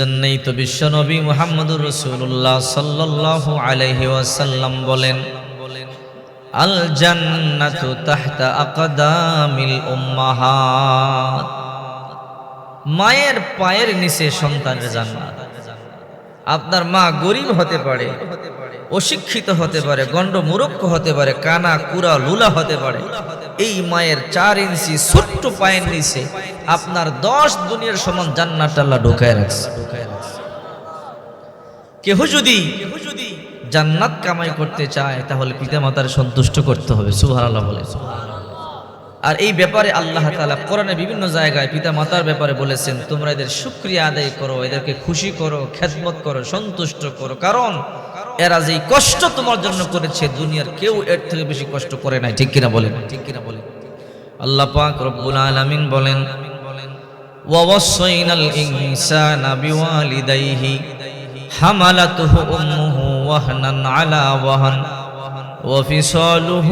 জন্যই তো বিশ্বনবী মোহাম্মদুর রসুল্লাহ সাল্লাহ আলহি ওয়াসাল্লাম বলেন আল জান্নাতু তাহতা আকদামিল উম্মাহাত। মায়ের পায়ের নিচে সন্তানের জান্নাত। আপনার মা গরিব হতে পারে, অশিক্ষিত হতে পারে গণ্ড মূরক্ষ হতে পারে, কানা কুরা লুলা হতে পারে। এই মায়ের চার ইঞ্চি ছোট্ট পায়ের নিচে আপনার দশ দুনিয়ার সমান জান্নাত আল্লাহ ঢুকায় রাখছে। কেহ যদি জান্নাত কামাই করতে চায়, তাহলে পিতামাতার সন্তুষ্ট করতে হবে সুহার আল্লাহ বলে। আর এই ব্যাপারে আল্লাহ তালা কোরআনে বিভিন্ন জায়গায় পিতা মাতার ব্যাপারে বলেছেন তোমরা এদের সুক্রিয়া আদায় করো এদেরকে খুশি করো খেদমত করো সন্তুষ্ট করো কারণ এরা যেই কষ্ট তোমার জন্য করেছে দুনিয়ার কেউ এর থেকে বেশি কষ্ট করে নাই ঠিক কিনা বলেন ঠিক কিনা বলেন আল্লাহ পাক রব্বুল আলামিন বলেন ووصينا الإنسان بوالديه حملته أمه وهنا على وهن وفصاله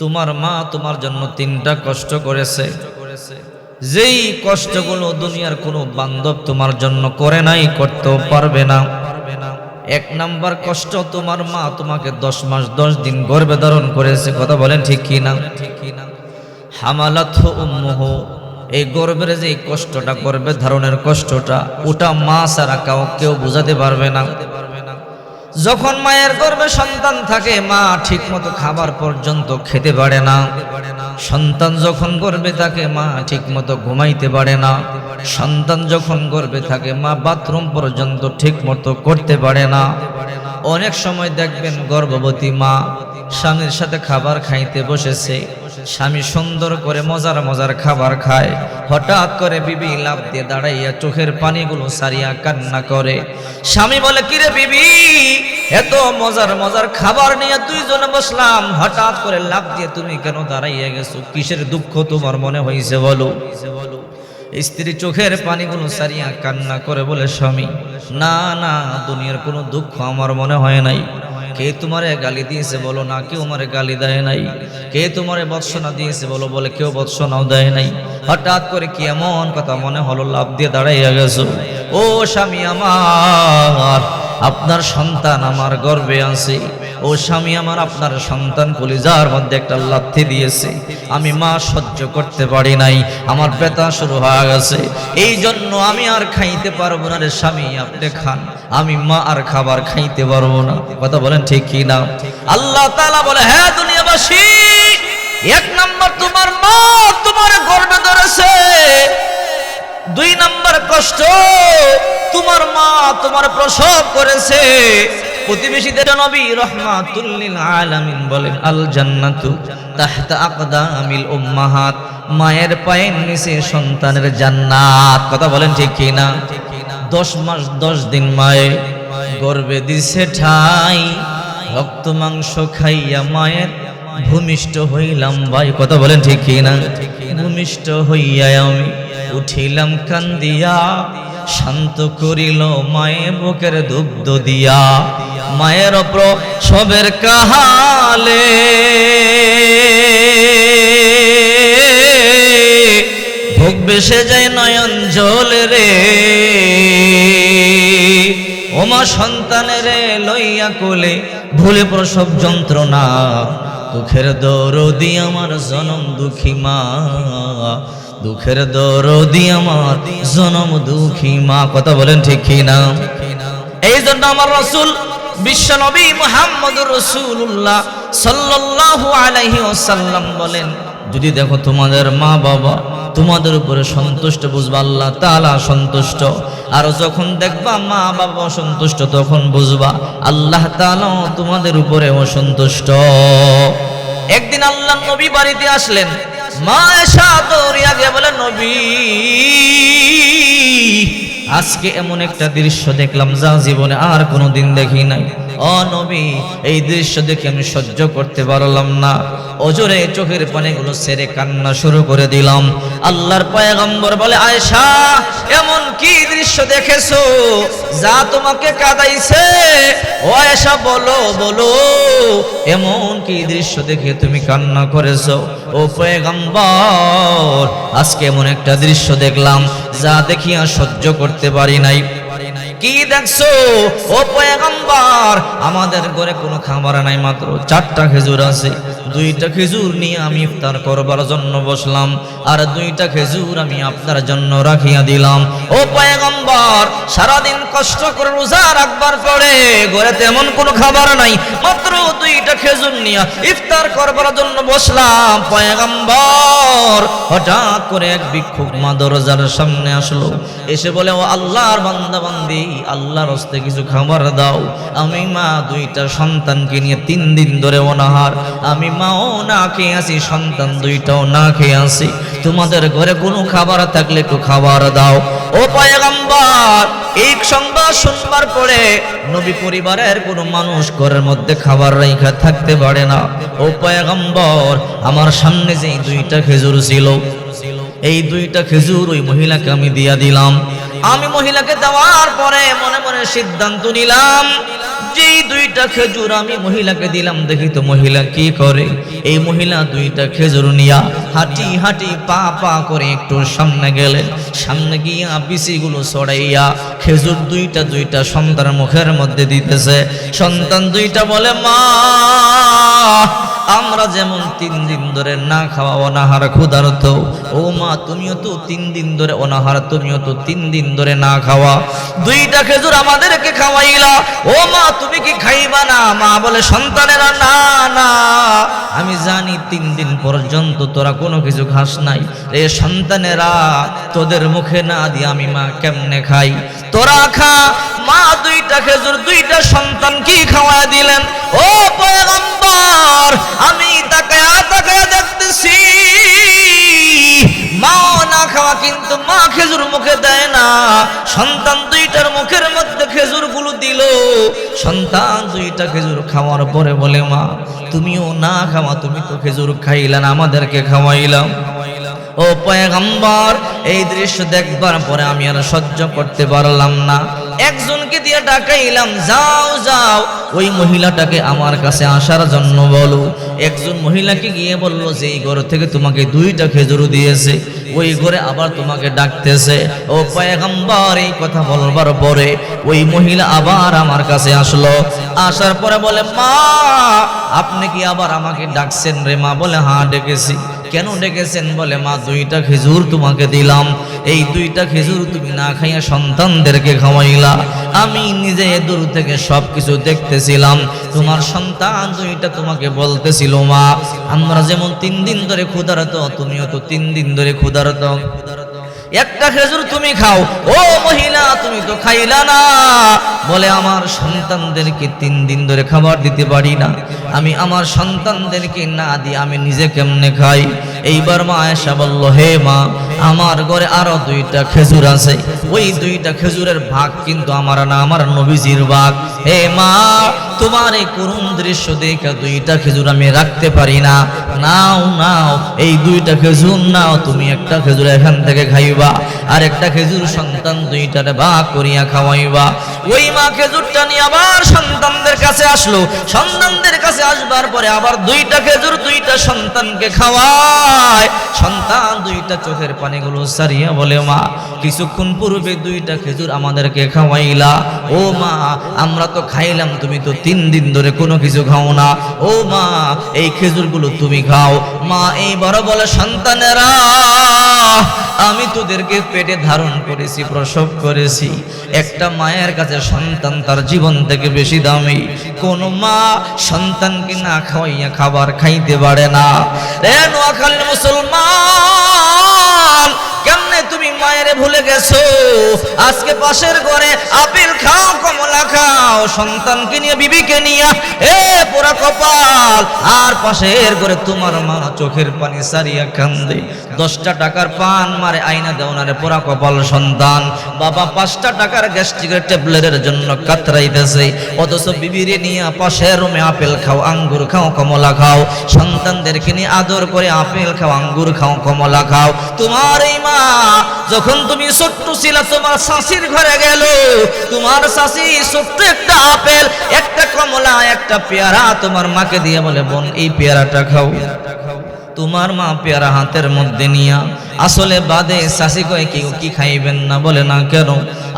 তোমার মা তোমার জন্য তিনটা কষ্ট করেছে। যেই কষ্টগুলো দুনিয়ার কোনো বান্ধব তোমার জন্য করে নাই, করতেও পারবে না। এক নাম্বার কষ্ট, তোমার মা তোমাকে দশ মাস, দশ দিন গর্বে ধারণ করেছে। কথা বলেন ঠিক কি না? হামালাত এই গর্বের যে কষ্টটা গর্বে ধারণের কষ্টটা, ওটা মা ছাড়া কাউ কেউ বুঝাতে পারবে না। যখন মায়ের গর্ভে সন্তান থাকে, মা ঠিক মতো খাবার পর্যন্ত খেতে পারে না। সন্তান যখন গর্বে থাকে, মা ঠিক মতো ঘুমাইতে পারে না। সন্তান যখন গর্বে থাকে, মা বাথরুম পর্যন্ত ঠিক মতো করতে পারে না। অনেক সময় দেখবেন গর্ভবতী মা স্বামীর সাথে খাবার খাইতে বসেছে। স্বামী সুন্দর করে মজার মজার খাবার খায়। হঠাৎ করে বিবি লাভ দিয়ে দাঁড়াইয়া চোখের পানিগুলো সারিয়া কান্না করে। স্বামী বলে, কিরে বিবি, এত মজার মজার খাবার নিয়ে দুইজনে বসলাম। হঠাৎ করে লাভ দিয়ে তুমি কেন দাঁড়াইয়া গেছো? কিসের দুঃখ তোমার মনে হয়েছে বলো? স্ত্রী চোখের পানিগুলো সারিয়া কান্না করে বলে, স্বামী, না না, দুনিয়ার কোনো দুঃখ আমার মনে হয় নাই। কে তোমারে গালি দিয়েছে বলো না, কেউ আমারে গালি দেয় নাই। কে তোমারে বৎসনা দিয়েছে বলো বলে, কেউ বৎসনাও দেয় নাই। হঠাৎ করে কি এমন কথা মনে হলো? লাভ দিয়ে দাঁড়াইয়া গেছো। ও স্বামী আমার আপনার সন্তান আমার গর্বে আছে। ও স্বামী আমার আপনার সন্তান কলিজার মধ্যে একটা লাথি দিয়েছে। আমি মা সহ্য করতে পারি নাই। আমার ব্যথা শুরু হয়ে গেছে। এই জন্য আমি আর খাইতে পারব না রে স্বামী, আপনি খান। আমি মা আর খাবার খাইতে পারব না। কথা বলেন ঠিক কি না? আল্লাহ তাআলা বলে হ্যাঁ দুনিয়াবাসী, এক নাম্বার তোমার মা তোমার গর্বে ধরেছে। দুই নাম্বার কষ্ট, তোমার মা তোমার প্রসব করেছে। প্রতিবেশীদের নবী রহমাতুল্লিল আলামিন বলেন আল জান্নাতু তাহতা আকদামিল উম্মাহাত, মায়ের পায়ের নিচে সন্তানের জান্নাত। কথা বলেন ঠিক কি না দশ মাস, দশ দিন মায়ে গর্বে দিছে ঠাই, রক্ত, মাংস খাইয়া মায়ের ভূমিষ্ঠ হইলাম ভাই। কথা বলেন ঠিক কি না ভূমিষ্ঠ হইয়া আমি উঠিলাম কান্দিয়া, শান্ত করিল মায়ে বুকের দুগ্ধ দিয়া। মায়ের অপ্র সবের কাহালে। ভোগ বেসে যায় নয়ন জল রে। ওমা সন্তানের লইয়া কোলে ভুলে প্রসব যন্ত্রণা। দুঃখের দরদি আমার জনম দুঃখী মা। দুঃখের দরদি আমার, জনম দুঃখী মা, কথা বলেন ঠিক না? এই জন্য আমার রসুল বিশ্বনবী মুহাম্মদুর রসুল্লাহ সাল্লাল্লাহু আলাইহি ওয়াসাল্লাম বলেন, যদি দেখো তোমাদের মা বাবা তোমাদের উপরে সন্তুষ্ট, বুঝবা আল্লাহ তাআলা সন্তুষ্ট। আর যখন দেখবা মা বাবা অসন্তুষ্ট, তখন বুঝবা আল্লাহ তাআলা তোমাদের উপরে অসন্তুষ্ট একদিন আল্লাহ নবী বাড়িতে আসলেন মা দৌড়িয়া বলে, নবী, আজকে এমন একটা দৃশ্য দেখলাম যা জীবনে আর কোনো দিন দেখি নাই। ও নবী, এই দৃশ্য দেখে আমি সহ্য করতে পারলাম না। অজরে চোখের পানিগুলো সেরে কান্না শুরু করে দিলাম। আল্লাহর পয়গম্বর বলে, আয়েশা, এমন কি দৃশ্য দেখেছ যা তোমাকে কাঁদাইছে? ও আয়েশা, বলো বলো, এমন কি দৃশ্য দেখে তুমি কান্না করেছ? ও পয়গম্বর, আজকে এমন একটা দৃশ্য দেখলাম যা দেখিয়া সহ্য করতে পারি নাই। কি দেখছ? ও পয়গম্বর, আমাদের ঘরে কোনো খাবার নাই মাত্র। চারটা খেজুর আছে। দুইটা খেজুর নিয়ে আমি ইফতার করবার জন্য বসলাম, আর দুইটা খেজুর আমি আপনার জন্য রাখিয়া দিলাম। ও পয়গম্বর, সারাদিন কষ্ট করে রোজা রাখবার পরে ঘরে তেমন কোনো খাবার নাই, মাত্র দুইটা খেজুর নিয়ে ইফতার করবার জন্য বসলাম। পয়গম্বর, হঠাৎ করে এক ভিক্ষুক মা দরজার সামনে আসলো। এসে বলে, ও আল্লাহর বান্দা বান্দি আল্লাহর হস্তে কিছু খাবার দাও। আমি মা দুইটা সন্তানকে নিয়ে তিন দিন ধরে অনাহার। আমি মাও না খেয়ে আসি, সন্তান দুইটাও না খেয়ে আসি। তোমাদের ঘরে কোনো খাবার থাকলে একটু খাবার দাও। ও পয়গম্বর, এই সংবাদ শুনবার পরে নবী পরিবারের কোনো মানুষ ঘরের মধ্যে খাবার রেখা থাকতে পারে না। ও পয়গম্বর, আমার সামনে যে দুইটা খেজুর ছিল, এই দুইটা খেজুর ওই মহিলাকে আমি দিয়া দিলাম। আমি মহিলাকে দেওয়ার পরে মনে মনে সিদ্ধান্ত নিলাম, যেই দুইটা খেজুর আমি মহিলাকে দিলাম, দেখি তো মহিলা কি করে। এই মহিলা দুইটা খেজুর নিয়া হাঁটি হাঁটি পা পা করে একটু সামনে গেলেন। সামনে গিয়া বিসিগুলো ছড়াইয়া খেজুর দুইটা দুইটা সন্তানের মুখের মধ্যে দিতেছে। সন্তান দুইটা বলে, মা আমরা যেমন তিন দিন ধরে না খাওয়া অনাহার ক্ষুধার্ত, ও মা, তুমিও তো তিন দিন ধরে অনাহার, তুমিও তো তিন দিন ধরে না খাওয়া। দুইটা খেজুর আমাদেরকে খাওয়াইলা, ও মা, তুমি কি খাইবা না? মা বলে, সন্তানেরা, না না। আমি জানি তিন দিন পর্যন্ত তোরা কোনো কিছু খাস নাই। রে সন্তানেরা, তোদের মুখে না দিয়ে আমি মা কেমনে খাই? তোরা খা। মা, দুইটা খেজুর, দুইটা সন্তান কি খাওয়া দিলেন? ও পয়গম্বর আমি তাকায়া তাকায়া দেখতেছি। মাও না খাওয়া কিন্তু মা খেজুর মুখে দেয় না। সন্তান দুইটার মুখের মধ্যে খেজুরগুলো দিল। সন্তান দুইটা খেজুর খাওয়ার পরে বলে, মা, তুমিও না খাওয়া, তুমি তো খেজুর খাইলেন আমাদেরকে খাওয়াইলাম। ও পয়গম্বর, এই দৃশ্য দেখবার পরে আমি আর সহ্য করতে পারলাম না। একজনকে দিয়ে ডাকাইলাম, যাও যাও। ওই মহিলাটাকে আমার কাছে আসার জন্য বলো। একজন মহিলাকে গিয়ে বলল যে এই ঘর থেকে তোমাকে দুইটা খেজুর দিয়েছে, ওই ঘরে আবার তোমাকে ডাকতেছে। ও পয়গম্বর, এই কথা বলবার পরে ওই মহিলা আবার আমার কাছে আসলো। আসার পরে বলে, মা, আপনি কি আবার আমাকে ডাকছেন রে মা? বলে হ্যাঁ ডেকেছি। কেন ডেকেছেন? বলে, মা, দুইটা খেজুর তোমাকে দিলাম। এই দুইটা খেজুর তুমি না খাইয়া সন্তানদেরকে খাওয়াইলা। আমি নিজে দূর থেকে সব কিছু দেখতেছিলাম। তোমার সন্তান দুইটা তোমাকে বলতেছিল, মা, আমরা যেমন তিন দিন ধরে ক্ষুধারত, তুমিও তো তিন দিন ধরে ক্ষুধারত ক্ষুধারত। একটা খেজুর তুমি খাও। ও মহিলা, তুমি তো খাইলা না। বলে, আমার সন্তানদেরকে তিন দিন ধরে খাবার দিতে পারি না। আমি আমার সন্তানদেরকে না দিয়ে আমি নিজে কেমনে খাই? এইবার মা আয়েশা বলল, হে মা, আমার ঘরে আরও দুইটা খেজুর আছে। ওই দুইটা খেজুরের ভাগ কিন্তু আমার না, আমার নবীজির ভাগ। হে মা, তোমার এই করুণ দৃশ্য দেখে দুইটা খেজুর আমি রাখতে পারি না। নাও নাও, এই দুইটা খেজুর নাও, তুমি একটা খেজুর এখান থেকে খাইবা, আর একটা খেজুর সন্তান দুইটারে ভাগ করিয়া খাওয়াইবা। ওই মা খেজুরটা নিয়ে আবার সন্তানদের কাছে আসলো। সন্তানদের কাছে আসবার পরে আবার দুইটা খেজুর দুইটা সন্তানকে খাওয়ায়। সন্তান দুইটা চোখের পানিগুলো সারিয়া বলে, মা, কিছুক্ষণ পূর্বে দুইটা খেজুর আমাদেরকে খাওয়াইলা। ও মা, আমরা তো খাইলাম, তুমি তো তিন দিন ধরে কোনো কিছু খাও না। ও মা, এই খেজুরগুলো তুমি খাও মা, এই বড় বলে সন্তানেরা, আমি তোদেরকে পেটে ধারণ করেছি, প্রসব করেছি। একটা মায়ের কাছে সন্তান তার জীবন থেকে বেশি দামি। কোন মা সন্তানকে না খাওয়াইয়া খাবার খাইতে পারে না। মুসলমান তুমি মায়ের ভুলে গেছো? আজকে পাশের ঘরে আপেল খাও, কমলা খাও, সন্তানকে নিয়ে, বিবিকে নিয়ে। এ পোড়া কপাল। আর পাশের ঘরে তোমার মা চোখের পানি সারিয়া কান্দে। দশটা টাকার পান মারে আইনা দেওনারে পোড়া কপাল সন্তান। বাবা পাঁচটা টাকার গ্যাস্ট্রিকের ট্যাবলেটের জন্য কাতরাইতেছে। অথচ বিবিরে নিয়ে পাশের রুমে আপেল খাও, আঙ্গুর খাও, কমলা খাও। সন্তানদেরকে নিয়ে আদর করে আপেল খাও, আঙ্গুর খাও, কমলা খাও। তোমার এই মা যখন তুমি ছোট্ট ছিলা, তোমার শাশির ঘরে গেল। তোমার শাশি ছোট্ট একটা আপেল, একটা কমলা, একটা পেয়ারা তোমার মাকে দিয়ে বলে, বোন, এই পেয়ারাটা খাও। তোমার মা পেয়ারা হাতের মধ্যে নিয়া আসলে বাদে শাশি কয়ে কি কি খাইবেন না? বলে, না কেন?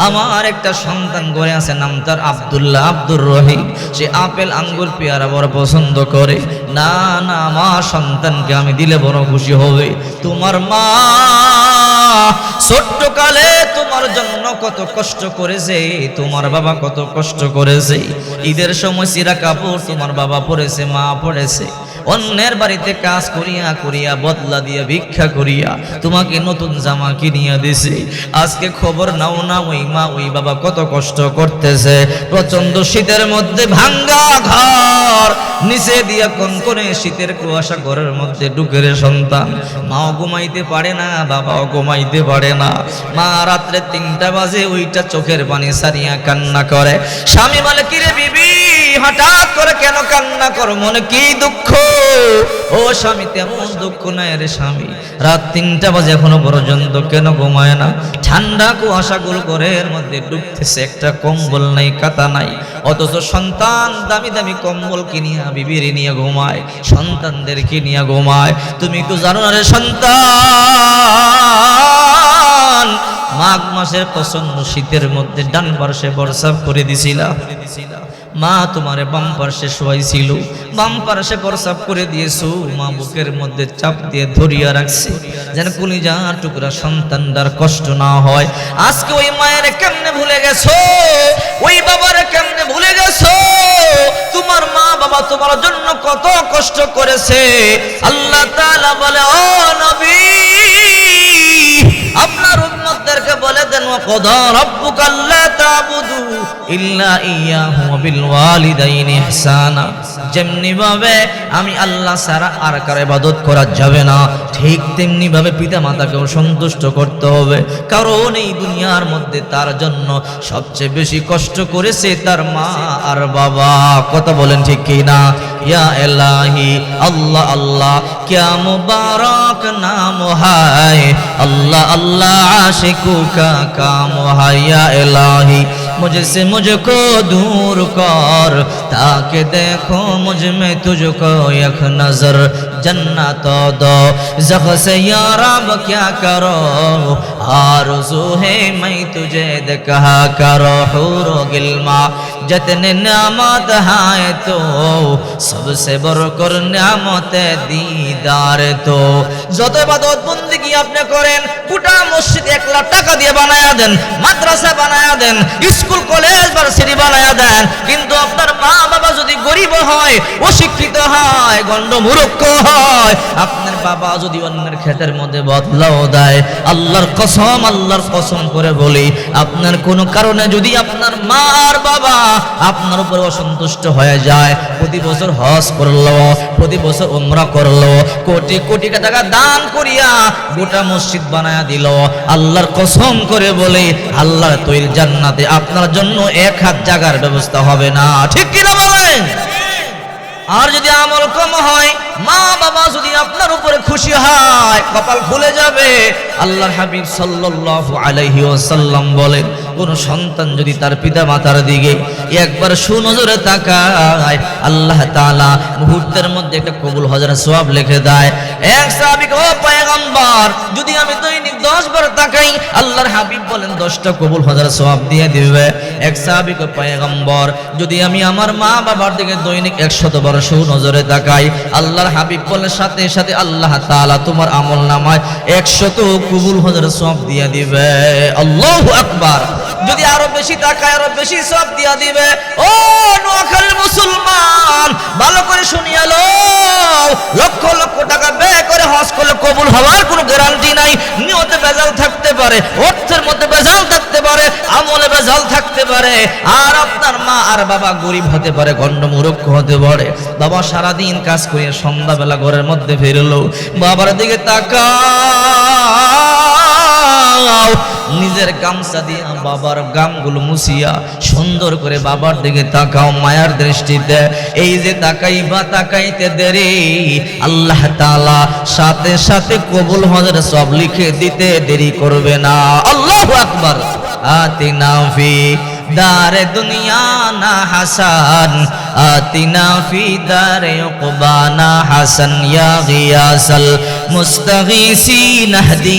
আমার একটা সন্তান করে আছে, নাম তার আব্দুল্লাহ আব্দুর রহিম। সে আপেল, আঙ্গুর, পেয়ারা বড় পছন্দ করে। না না, মা, সন্তানকে আমি দিলে বড় খুশি হবে। তোমার মা ছোট্ট কালে তোমার জন্য কত কষ্ট করেছে, তোমার বাবা কত কষ্ট করেছে। ঈদের সময় সিরা কাপড় তোমার বাবা পড়েছে মা পড়েছে অন্যের বাড়িতে কাজ করিয়া করিয়া, বদলা দিয়া ভিক্ষা করিয়া তোমাকে নতুন জামা কিনিয়া দিছে। আজকে খবর নাও না, ওই মা, ওই বাবা কত কষ্ট করতেছে। প্রচণ্ড শীতের মধ্যে ভাঙ্গা ঘর, নিচে দিয়া কনকনে শীতের কুয়াশা ঘরের মধ্যে ঢুকের সন্তান। মাও ঘুমাইতে পারে না, বাবাও ঘুমাইতে পারে না। মা রাত্রে তিনটা বাজে, ওইটা চোখের পানি সারিয়া কান্না করে। স্বামী বলে, কিরে বিবি হঠাৎ করে কেন কান্না করো? মনে কি দুঃখ? ও স্বামী, তেমন দুঃখ নাই রে স্বামী। রাত তিনটা বাজে এখনও পর্যন্ত কেন ঘুমায় না? ঠান্ডা কুয়াশা মধ্যে ডুবতেছে একটা কম্বল নাই কাতা নাই। অথচ সন্তান দামি দামি কম্বল কিনিয়া বিবির নিয়ে ঘুমায় সন্তানদেরকে নিয়ে ঘুমায়। তুমি তো জানো না রে সন্তান? মাঘ মাসের প্রচণ্ড শীতের মধ্যে ডান পার্শ্বে বর্ষাপ করে দিছিলা। মা তোমারে বাম পার্শ্বে শোয়াইছিল। বাম পার্শ্বে প্রসাব করে দিয়েছ। মা বুকের মধ্যে চাপ দিয়ে ধরিয়া রাখছে। যেন কুলিজা টুকরা সন্তানটার কষ্ট না হয়। আজকে ওই মায়ের কেমনে ভুলে গেছো? ওই বাবার কেমনে ভুলে গেছো? তোমার মা বাবা তোমার জন্য কত কষ্ট করেছে। আল্লাহ তাআলা বলে, ও নবী, আপনার উম্মতদেরকে বলে দেন ওয়াকদা রাব্বুকা আল্লা তা'বুদু আমি আল্লাহ সারা আর কার ইবাদত করা যাবে না, ঠিক তেমনি ভাবে পিতা মাতাকেও সন্তুষ্ট করতে হবে। কারণ এই দুনিয়ার মধ্যে তার জন্য সবচেয়ে বেশি কষ্ট করেছে তার মা আর বাবা। কথা বলেন ঠিক কি না? ইয়া এলাহি আল্লাহ আল্লাহ, কিয়া মুবারক নাম হায়। আল্লাহ আল্লাহ আশিকুকা কাম হায়। এলাহি मुझसे मुझको दूर कर, ताकि देखो मुझमें तुझको एक नज़र। जन्ना तो दो। जख से यार क्या करो? आरज़ू है, मैं तुझे कहा करो। हूरो गिलमा। जतने नामत है तो सबसे बरकर नामत दीदार तो যত ইবাদত বন্দেগী আপনি করেন গোটা মসজিদ এক লাখ টাকা দিয়ে বানায়া দেন মাদ্রাসা বানায়া দেন স্কুল কলেজ ভার্সিটি বানায়া দেন কিন্তু আপনার মা বাবা যদি গরিব হয় অশিক্ষিত হয় গণ্ড মূর্খ হয় আপনার বাবা যদি অন্যের ক্ষেতের মধ্যে বদলাও দেয় আল্লাহর কসম আল্লাহর কসম করে বলি আপনার কোনো কারণে যদি আপনার মা আর বাবা আপনার উপর অসন্তুষ্ট হয়ে যায়। প্রতি বছর হজ করল, প্রতি বছর উমরা করল, কোটি কোটি টাকা দান করিয়া গোটা মসজিদ দিল। আল্লাহর কসম করে বলে তৈরি জান্নাতে আপনার জন্য এক হাত জায়গার ব্যবস্থা হবে না। ঠিক কিনা বলেন? আর যদি আমল কম হয়, মা বাবা যদি আপনার উপরে খুশি হয়, কপাল খুলে যাবে। আল্লাহর হাবিব সাল্লাল্লাহু আলাইহি বলেন, কোন সন্তান যদি তার পিতা মাতার দিকে একবার সুনজরে তাকায়, আল্লাহ তাআলা মুহূর্তের মধ্যে একটা কবুল হজরের সওয়াব লিখে দেয়। এক সাহাবী ও পয়গম্বর, যদি আমি দৈনিক 10 বার তাকাই, আল্লাহর হাবিব বলেন 10টা কবুল হজরের সওয়াব দিয়ে দিবে। এক সাহাবী কো পয়গম্বর, যদি আমি আমার মা বাবার দিকে দৈনিক 100 বার সুনজরে তাকাই, আল্লাহর হাবিব বলেন সাথে সাথে আল্লাহ তাআলা তোমার আমল নামায় 100 কবুল হজরের সওয়াব দিয়ে দিবে। আল্লাহু আকবার। যদি আরও বেশি তাকায়, আরও বেশি সব দিয়া দিবে ও নোয়াখাল মুসলমান, ভালো করে শুনিয়ালো লক্ষ লক্ষ টাকা ব্যয় করে হজ করলে কবুল হওয়ার কোনো গ্যারান্টি নাই। নিয়তে বেজাল থাকতে পারে, অর্থের মধ্যে বেজাল থাকতে পারে, আমলে বেজাল থাকতে পারে। আর আপনার মা আর বাবা গরিব হতে পারে, গণ্ডমূর্খ হতে পারে। বাবা সারাদিন কাজ করে সন্ধ্যাবেলা ঘরের মধ্যে ফিরলো। বাবার দিকে তাকাও। নিজের গামছা দিয়া বাবার গামগুলো মুছিয়া সুন্দর করে বাবার দিকে তাকাও, মায়ার দৃষ্টিতে। এই যে তাকাইবা, তাকাইতে দেরি। আল্লাহ তাআলা সাথে সাথে কবুল হজের সব লিখে দিতে দেরি করবে না। আল্লাহু আকবার। আতিনা ফি দারে দুনিয়া না হাসান। আতিনা ফি দারে উকবানা হাসান। ইয়া গিয়াসাল মুস্তাগীসিন